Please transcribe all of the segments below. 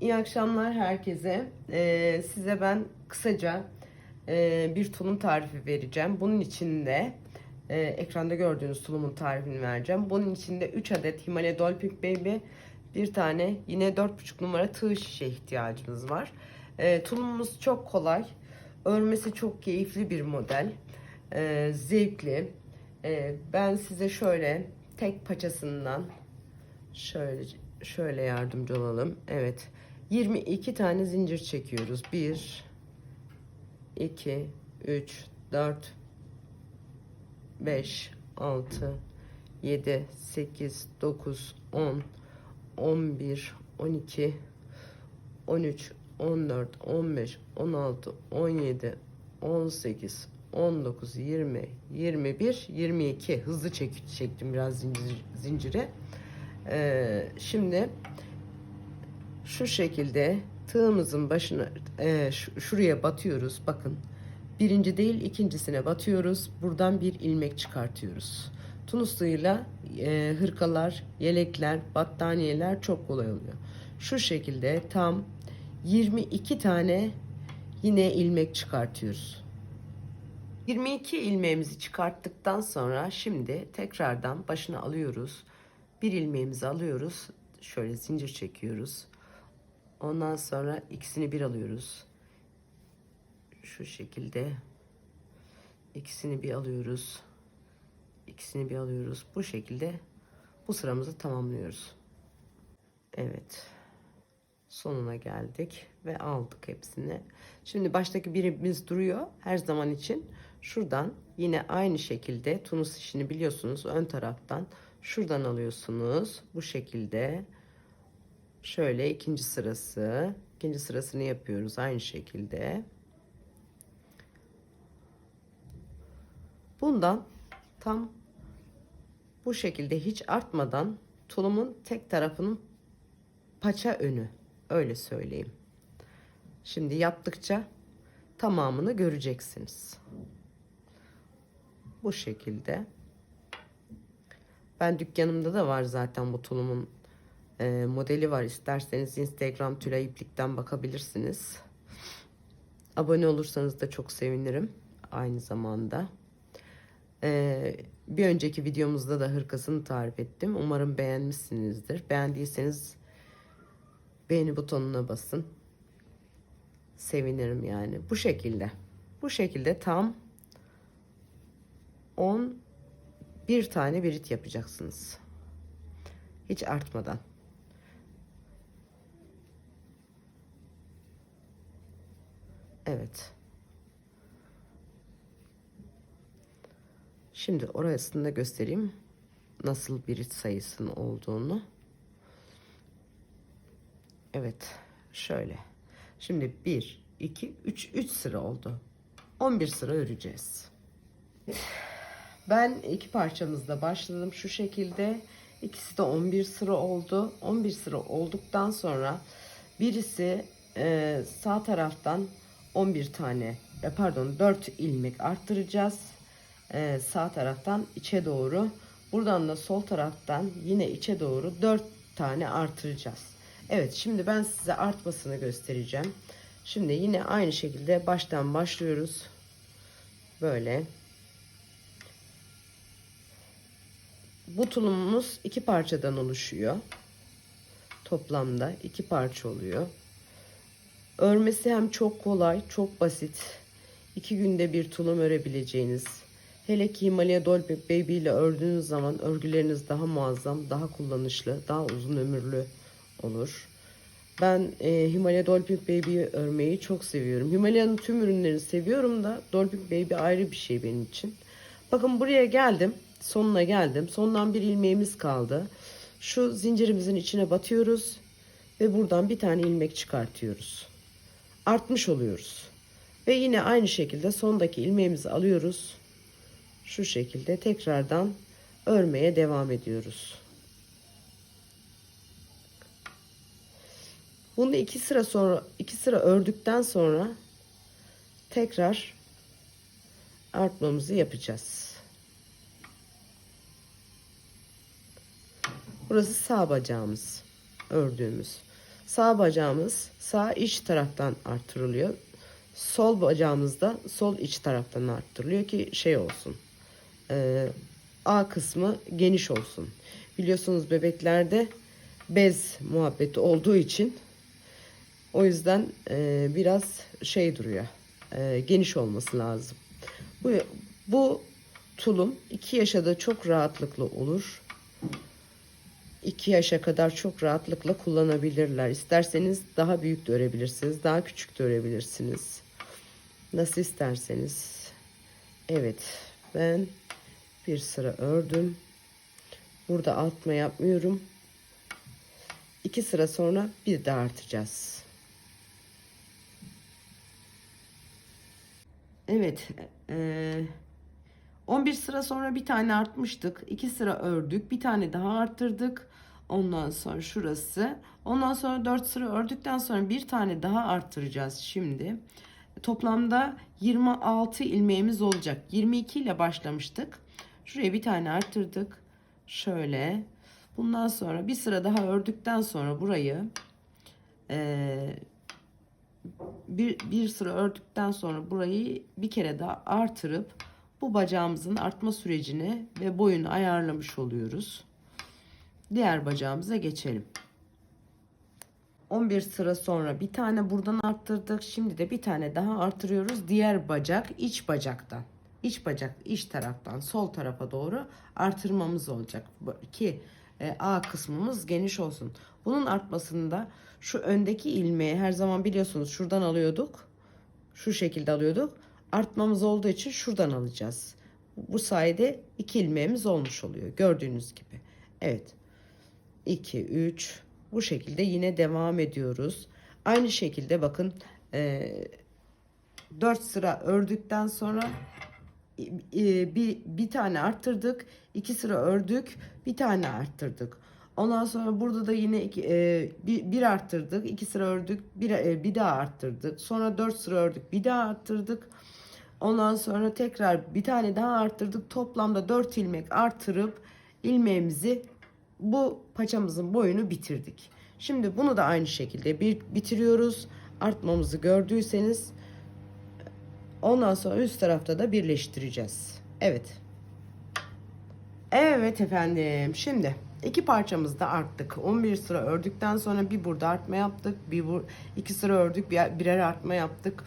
İyi akşamlar herkese. Ee, size ben kısaca e, bir tulum tarifi vereceğim. Bunun için de e, ekranda gördüğünüz tulumun tarifini vereceğim. Bunun için de 3 adet Himalaya Dolphin Baby, bir tane yine 4,5 numara tığ şişe ihtiyacımız var. E, tulumumuz çok kolay. Örmesi çok keyifli bir model. E, zevkli. E, ben size şöyle tek paçasından şöyle şöyle yardımcı olalım. Evet. 22 tane zincir çekiyoruz. 1 2 3 4 5 6 7 8 9 10 11 12 13 14 15 16 17 18 19 20 21 22 hızlı çek çektim biraz zincir, zincire. Ee, şimdi şu şekilde tığımızın başına e, şu- şuraya batıyoruz. Bakın birinci değil ikincisine batıyoruz. Buradan bir ilmek çıkartıyoruz. Tunus e, hırkalar, yelekler, battaniyeler çok kolay oluyor. Şu şekilde tam 22 tane yine ilmek çıkartıyoruz. 22 ilmeğimizi çıkarttıktan sonra şimdi tekrardan başına alıyoruz. Bir ilmeğimizi alıyoruz. Şöyle zincir çekiyoruz. Ondan sonra ikisini bir alıyoruz. Şu şekilde ikisini bir alıyoruz. İkisini bir alıyoruz. Bu şekilde bu sıramızı tamamlıyoruz. Evet. Sonuna geldik ve aldık hepsini. Şimdi baştaki birimiz duruyor her zaman için. Şuradan yine aynı şekilde tunus işini biliyorsunuz ön taraftan şuradan alıyorsunuz bu şekilde. Şöyle ikinci sırası. ikinci sırasını yapıyoruz aynı şekilde. Bundan tam bu şekilde hiç artmadan tulumun tek tarafının paça önü öyle söyleyeyim. Şimdi yaptıkça tamamını göreceksiniz. Bu şekilde. Ben dükkanımda da var zaten bu tulumun e, modeli var. İsterseniz Instagram Tülay İplik'ten bakabilirsiniz. Abone olursanız da çok sevinirim. Aynı zamanda. E, bir önceki videomuzda da hırkasını tarif ettim. Umarım beğenmişsinizdir. Beğendiyseniz beğeni butonuna basın. Sevinirim yani. Bu şekilde. Bu şekilde tam 10 bir tane birit yapacaksınız. Hiç artmadan. Evet. Şimdi orasını da göstereyim. Nasıl birit sayısının olduğunu. Evet. Şöyle. Şimdi 1, 2, 3, 3 sıra oldu. 11 sıra öreceğiz. Ben iki parçamızda başladım şu şekilde. İkisi de 11 sıra oldu. 11 sıra olduktan sonra birisi e, sağ taraftan 11 tane e, pardon 4 ilmek arttıracağız. E, sağ taraftan içe doğru. Buradan da sol taraftan yine içe doğru 4 tane artıracağız. Evet şimdi ben size artmasını göstereceğim. Şimdi yine aynı şekilde baştan başlıyoruz. Böyle. Bu tulumumuz iki parçadan oluşuyor. Toplamda iki parça oluyor. Örmesi hem çok kolay, çok basit. İki günde bir tulum örebileceğiniz. Hele ki Himalaya Dolphin Baby ile ördüğünüz zaman örgüleriniz daha muazzam, daha kullanışlı, daha uzun ömürlü olur. Ben e, Himalaya Dolphin Baby'yi örmeyi çok seviyorum. Himalaya'nın tüm ürünlerini seviyorum da Dolphin Baby ayrı bir şey benim için. Bakın buraya geldim. Sonuna geldim. Sondan bir ilmeğimiz kaldı. Şu zincirimizin içine batıyoruz. Ve buradan bir tane ilmek çıkartıyoruz. Artmış oluyoruz. Ve yine aynı şekilde sondaki ilmeğimizi alıyoruz. Şu şekilde tekrardan örmeye devam ediyoruz. Bunu iki sıra sonra iki sıra ördükten sonra tekrar artmamızı yapacağız. Burası sağ bacağımız ördüğümüz. Sağ bacağımız sağ iç taraftan arttırılıyor. Sol bacağımız da sol iç taraftan arttırılıyor ki şey olsun. Ee, A kısmı geniş olsun. Biliyorsunuz bebeklerde bez muhabbeti olduğu için o yüzden e, biraz şey duruyor. e, geniş olması lazım. Bu, bu tulum 2 yaşa çok rahatlıkla olur. 2 yaşa kadar çok rahatlıkla kullanabilirler. İsterseniz daha büyük de örebilirsiniz. Daha küçük de örebilirsiniz. Nasıl isterseniz. Evet. Ben bir sıra ördüm. Burada artma yapmıyorum. İki sıra sonra bir de artacağız. Evet. eee 11 sıra sonra bir tane artmıştık. 2 sıra ördük. Bir tane daha arttırdık. Ondan sonra şurası. Ondan sonra 4 sıra ördükten sonra bir tane daha arttıracağız şimdi. Toplamda 26 ilmeğimiz olacak. 22 ile başlamıştık. Şuraya bir tane arttırdık. Şöyle. Bundan sonra bir sıra daha ördükten sonra burayı eee bir, bir sıra ördükten sonra burayı bir kere daha artırıp bu bacağımızın artma sürecini ve boyunu ayarlamış oluyoruz. Diğer bacağımıza geçelim. 11 sıra sonra bir tane buradan arttırdık. Şimdi de bir tane daha artırıyoruz. Diğer bacak iç bacaktan. iç bacak iç taraftan sol tarafa doğru artırmamız olacak. Ki e, A kısmımız geniş olsun. Bunun artmasında şu öndeki ilmeği her zaman biliyorsunuz şuradan alıyorduk. Şu şekilde alıyorduk. Artmamız olduğu için şuradan alacağız. Bu sayede iki ilmeğimiz olmuş oluyor. Gördüğünüz gibi. Evet. 2, 3. Bu şekilde yine devam ediyoruz. Aynı şekilde bakın e, 4 sıra ördükten sonra e, bir, bir tane arttırdık. iki sıra ördük. Bir tane arttırdık. Ondan sonra burada da yine iki, e, bir, bir arttırdık. iki sıra ördük. Bir, e, bir daha arttırdık. Sonra dört sıra ördük. Bir daha arttırdık. Ondan sonra tekrar bir tane daha arttırdık. Toplamda 4 ilmek artırıp ilmeğimizi bu paçamızın boyunu bitirdik. Şimdi bunu da aynı şekilde bir bitiriyoruz. Artmamızı gördüyseniz ondan sonra üst tarafta da birleştireceğiz. Evet. Evet efendim. Şimdi iki parçamız da arttık. 11 sıra ördükten sonra bir burada artma yaptık. Bir bu iki sıra ördük. Bir, birer artma yaptık.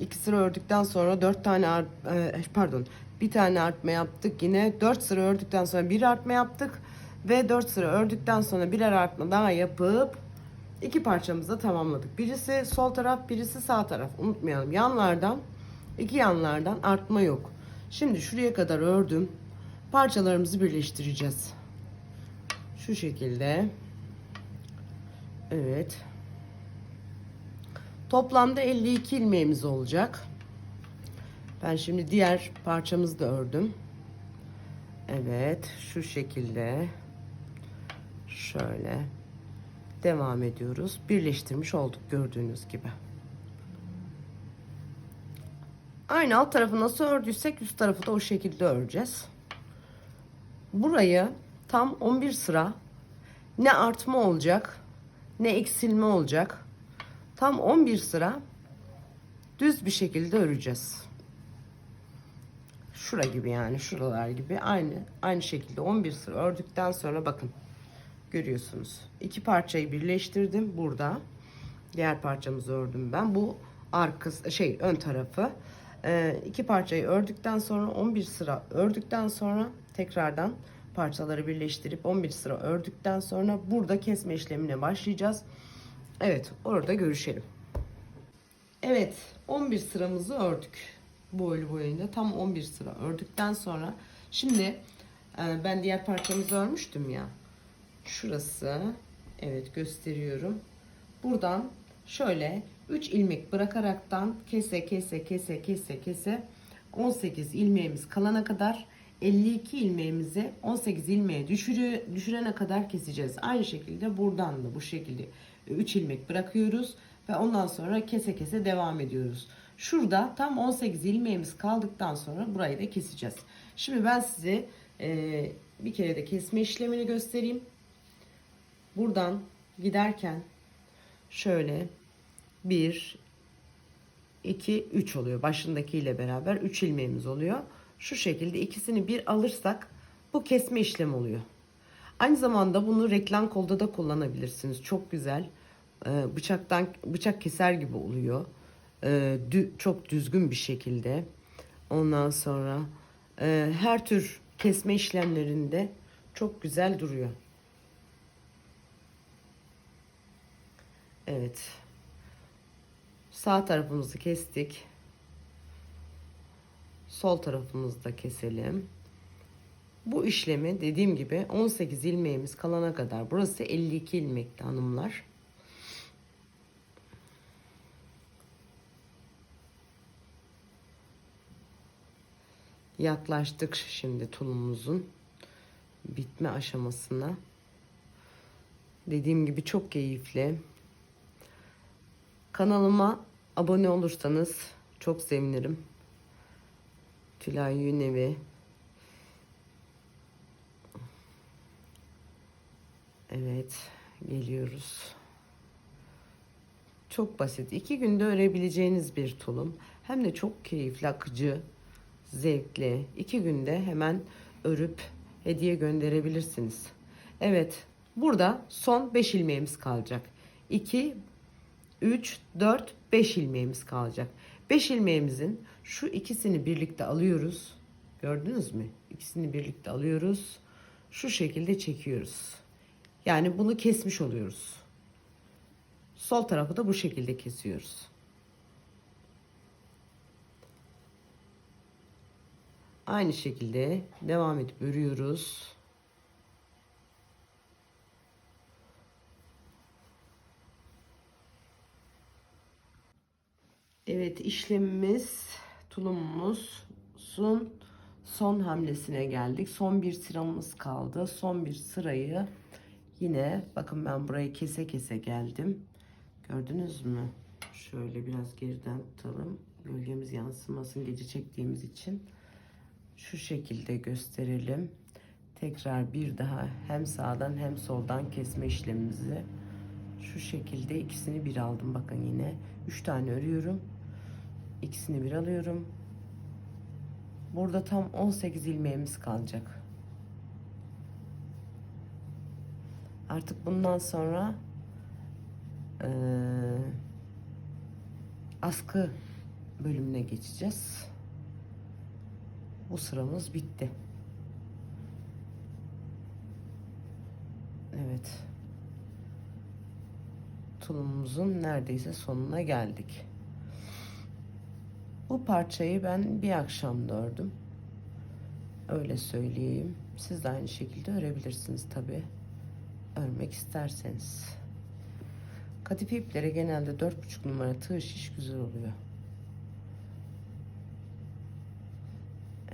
İki sıra ördükten sonra dört tane art, e, pardon bir tane artma yaptık. Yine dört sıra ördükten sonra bir artma yaptık. Ve dört sıra ördükten sonra birer artma daha yapıp iki parçamızı da tamamladık. Birisi sol taraf birisi sağ taraf. Unutmayalım yanlardan iki yanlardan artma yok. Şimdi şuraya kadar ördüm. Parçalarımızı birleştireceğiz. Şu şekilde. Evet. Toplamda 52 ilmeğimiz olacak. Ben şimdi diğer parçamızı da ördüm. Evet, şu şekilde şöyle devam ediyoruz. Birleştirmiş olduk gördüğünüz gibi. Aynı alt tarafı nasıl ördüysek üst tarafı da o şekilde öreceğiz. Burayı tam 11 sıra ne artma olacak ne eksilme olacak. Tam 11 sıra düz bir şekilde öreceğiz. Şura gibi yani şuralar gibi aynı aynı şekilde 11 sıra ördükten sonra bakın görüyorsunuz. iki parçayı birleştirdim burada. Diğer parçamızı ördüm ben. Bu arkası şey ön tarafı. Ee, iki parçayı ördükten sonra 11 sıra ördükten sonra tekrardan parçaları birleştirip 11 sıra ördükten sonra burada kesme işlemine başlayacağız. Evet orada görüşelim. Evet 11 sıramızı ördük. Boylu boyunca tam 11 sıra ördükten sonra şimdi e, ben diğer parçamızı örmüştüm ya. Şurası evet gösteriyorum. Buradan şöyle 3 ilmek bırakaraktan kese kese kese kese kese 18 ilmeğimiz kalana kadar 52 ilmeğimizi 18 ilmeğe düşürü, düşürene kadar keseceğiz. Aynı şekilde buradan da bu şekilde 3 ilmek bırakıyoruz ve ondan sonra kese kese devam ediyoruz. Şurada tam 18 ilmeğimiz kaldıktan sonra burayı da keseceğiz. Şimdi ben size e, bir kere de kesme işlemini göstereyim. Buradan giderken şöyle 1 2 3 oluyor. Başındakiyle beraber 3 ilmeğimiz oluyor. Şu şekilde ikisini bir alırsak bu kesme işlemi oluyor. Aynı zamanda bunu reklam kolda da kullanabilirsiniz. Çok güzel. Ee, bıçaktan bıçak keser gibi oluyor. Ee, dü- çok düzgün bir şekilde. Ondan sonra e, her tür kesme işlemlerinde çok güzel duruyor. Evet. Sağ tarafımızı kestik. Sol tarafımızı da keselim. Bu işlemi dediğim gibi 18 ilmeğimiz kalana kadar. Burası 52 ilmekti hanımlar. Yaklaştık şimdi tulumumuzun bitme aşamasına. Dediğim gibi çok keyifli. Kanalıma abone olursanız çok sevinirim. Tülay Yünevi. Evet, geliyoruz. Çok basit. İki günde örebileceğiniz bir tulum. Hem de çok keyifli, akıcı, zevkli. İki günde hemen örüp hediye gönderebilirsiniz. Evet, burada son 5 ilmeğimiz kalacak. 2, 3, 4, 5 ilmeğimiz kalacak. 5 ilmeğimizin şu ikisini birlikte alıyoruz. Gördünüz mü? İkisini birlikte alıyoruz. Şu şekilde çekiyoruz. Yani bunu kesmiş oluyoruz. Sol tarafı da bu şekilde kesiyoruz. Aynı şekilde devam edip örüyoruz. Evet işlemimiz tulumumuzun son hamlesine geldik. Son bir sıramız kaldı. Son bir sırayı yine bakın ben burayı kese kese geldim. Gördünüz mü? Şöyle biraz geriden tutalım. Gölgemiz yansımasın gece çektiğimiz için. Şu şekilde gösterelim. Tekrar bir daha hem sağdan hem soldan kesme işlemimizi şu şekilde ikisini bir aldım. Bakın yine 3 tane örüyorum. İkisini bir alıyorum. Burada tam 18 ilmeğimiz kalacak. Artık bundan sonra eee, askı bölümüne geçeceğiz. Bu sıramız bitti. Evet. Tulumumuzun neredeyse sonuna geldik. Bu parçayı ben bir akşamda ördüm. Öyle söyleyeyim. Siz de aynı şekilde örebilirsiniz tabi. Örmek isterseniz. Kadife iplere genelde 4,5 numara tığ şiş güzel oluyor.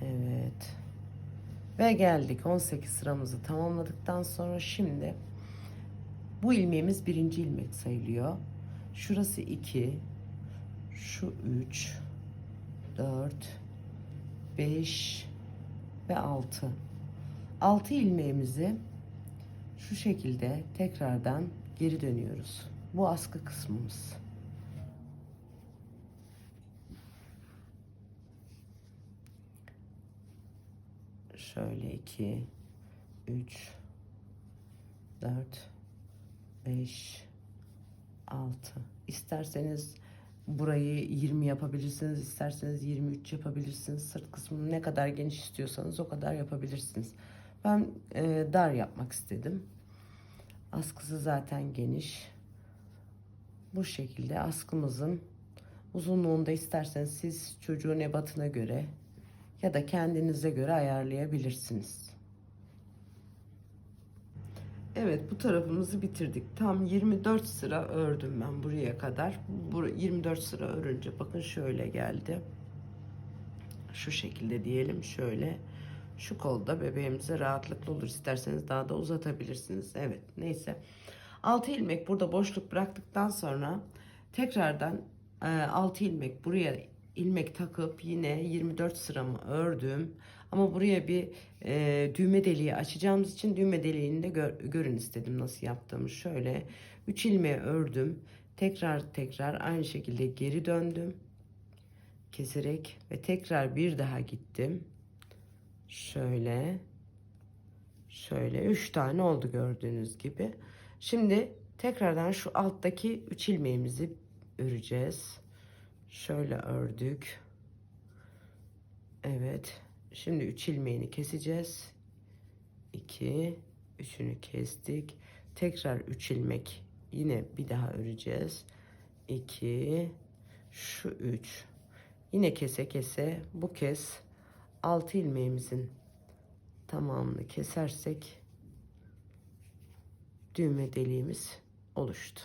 Evet. Ve geldik 18 sıramızı tamamladıktan sonra şimdi bu ilmeğimiz birinci ilmek sayılıyor. Şurası 2, şu 3, 4, 5 ve 6. 6 ilmeğimizi şu şekilde tekrardan geri dönüyoruz. Bu askı kısmımız. Şöyle 2 3 4 5 6 İsterseniz burayı 20 yapabilirsiniz. isterseniz 23 yapabilirsiniz. Sırt kısmını ne kadar geniş istiyorsanız o kadar yapabilirsiniz. Ben e, dar yapmak istedim. Askısı zaten geniş. Bu şekilde askımızın uzunluğunda isterseniz siz çocuğun ebatına göre ya da kendinize göre ayarlayabilirsiniz. Evet bu tarafımızı bitirdik. Tam 24 sıra ördüm ben buraya kadar. Bu 24 sıra örünce bakın şöyle geldi. Şu şekilde diyelim şöyle. Şu kolda bebeğimize rahatlıkla olur. İsterseniz daha da uzatabilirsiniz. Evet neyse. 6 ilmek burada boşluk bıraktıktan sonra tekrardan 6 ilmek buraya ilmek takıp yine 24 sıramı ördüm. Ama buraya bir e, düğme deliği açacağımız için düğme deliğini de gör, görün istedim nasıl yaptığımı. Şöyle 3 ilmeği ördüm. Tekrar tekrar aynı şekilde geri döndüm. Keserek ve tekrar bir daha gittim. Şöyle. Şöyle üç tane oldu gördüğünüz gibi. Şimdi tekrardan şu alttaki üç ilmeğimizi öreceğiz. Şöyle ördük. Evet. Şimdi üç ilmeğini keseceğiz. 2 üçünü kestik. Tekrar 3 ilmek yine bir daha öreceğiz. 2 şu 3 yine kese kese bu kez 6 ilmeğimizin tamamını kesersek düğme deliğimiz oluştu.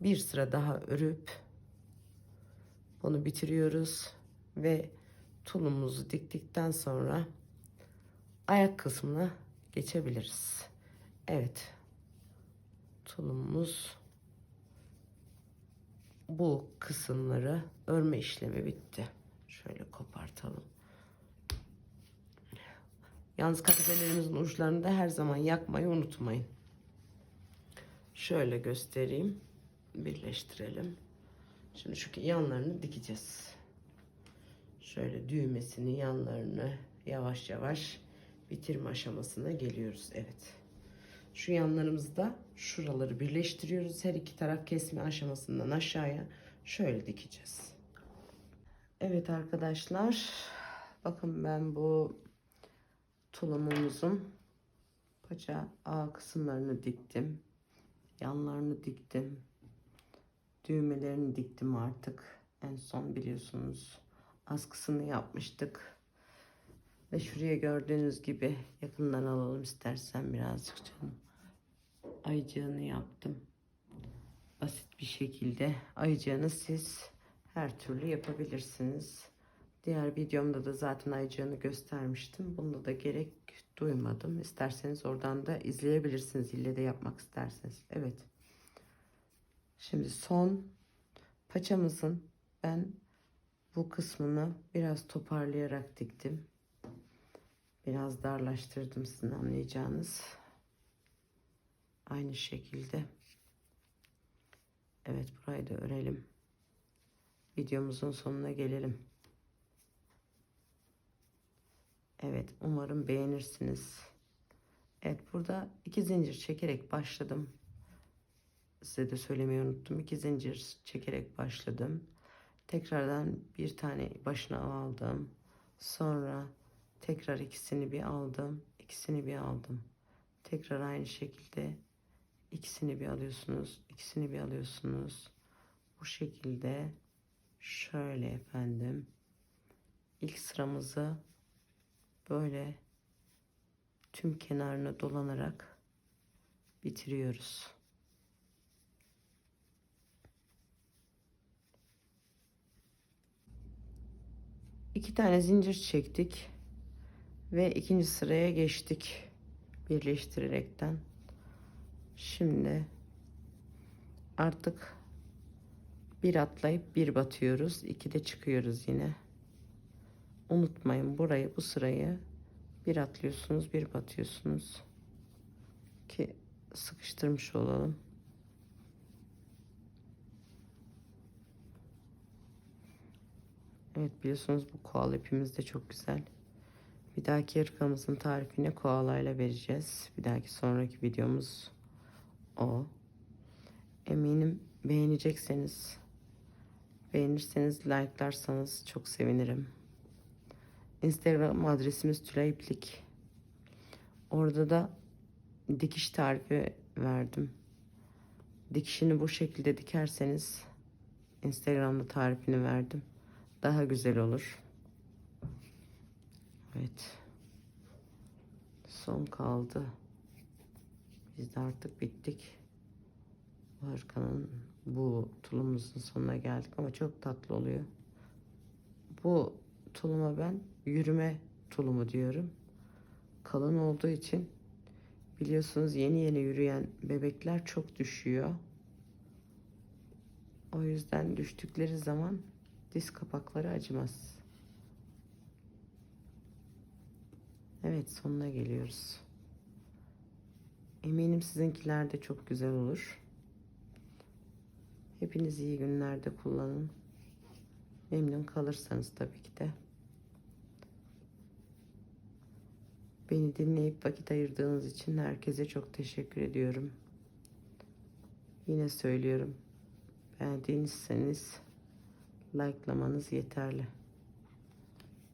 Bir sıra daha örüp bunu bitiriyoruz ve tulumumuzu diktikten sonra ayak kısmına geçebiliriz. Evet. Tulumumuz bu kısımları örme işlemi bitti. Şöyle kopartalım. Yalnız kadifelerimizin uçlarını da her zaman yakmayı unutmayın. Şöyle göstereyim. Birleştirelim. Şimdi şu yanlarını dikeceğiz. Şöyle düğmesini yanlarını yavaş yavaş bitirme aşamasına geliyoruz. Evet. Şu yanlarımızda şuraları birleştiriyoruz. Her iki taraf kesme aşamasından aşağıya şöyle dikeceğiz. Evet arkadaşlar. Bakın ben bu tulumumuzun paça A kısımlarını diktim. Yanlarını diktim. Düğmelerini diktim artık. En son biliyorsunuz askısını yapmıştık. Ve şuraya gördüğünüz gibi yakından alalım istersen birazcık canım. Ayıcığını yaptım. Basit bir şekilde. Ayıcığını siz her türlü yapabilirsiniz. Diğer videomda da zaten ayıcığını göstermiştim. Bunda da gerek duymadım. İsterseniz oradan da izleyebilirsiniz. İlle de yapmak isterseniz. Evet. Şimdi son paçamızın ben bu kısmını biraz toparlayarak diktim. Biraz darlaştırdım sizin anlayacağınız. Aynı şekilde. Evet burayı da örelim. Videomuzun sonuna gelelim. Evet umarım beğenirsiniz. Evet burada iki zincir çekerek başladım. Size de söylemeyi unuttum. İki zincir çekerek başladım. Tekrardan bir tane başına aldım. Sonra tekrar ikisini bir aldım. ikisini bir aldım. Tekrar aynı şekilde ikisini bir alıyorsunuz. ikisini bir alıyorsunuz. Bu şekilde şöyle efendim. ilk sıramızı böyle tüm kenarına dolanarak bitiriyoruz. İki tane zincir çektik ve ikinci sıraya geçtik birleştirerekten. Şimdi artık bir atlayıp bir batıyoruz. iki de çıkıyoruz yine. Unutmayın burayı bu sırayı bir atlıyorsunuz bir batıyorsunuz ki sıkıştırmış olalım. Evet biliyorsunuz bu koala ipimiz de çok güzel. Bir dahaki hırkamızın tarifini koalayla vereceğiz. Bir dahaki sonraki videomuz o. Eminim beğenecekseniz beğenirseniz like'larsanız çok sevinirim. Instagram adresimiz Tülay İplik. Orada da dikiş tarifi verdim. Dikişini bu şekilde dikerseniz Instagram'da tarifini verdim daha güzel olur. Evet. Son kaldı. Biz de artık bittik. Bu hırkanın bu tulumumuzun sonuna geldik ama çok tatlı oluyor. Bu tuluma ben yürüme tulumu diyorum. Kalın olduğu için biliyorsunuz yeni yeni yürüyen bebekler çok düşüyor. O yüzden düştükleri zaman diz kapakları acımaz. Evet sonuna geliyoruz. Eminim sizinkiler de çok güzel olur. Hepiniz iyi günlerde kullanın. Memnun kalırsanız tabii ki de. Beni dinleyip vakit ayırdığınız için herkese çok teşekkür ediyorum. Yine söylüyorum. Beğendiyseniz likelamanız yeterli.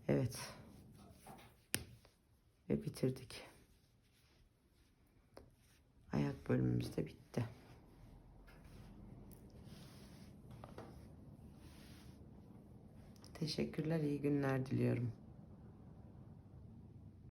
Evet. Ve bitirdik. Ayak bölümümüz de bitti. Teşekkürler, iyi günler diliyorum.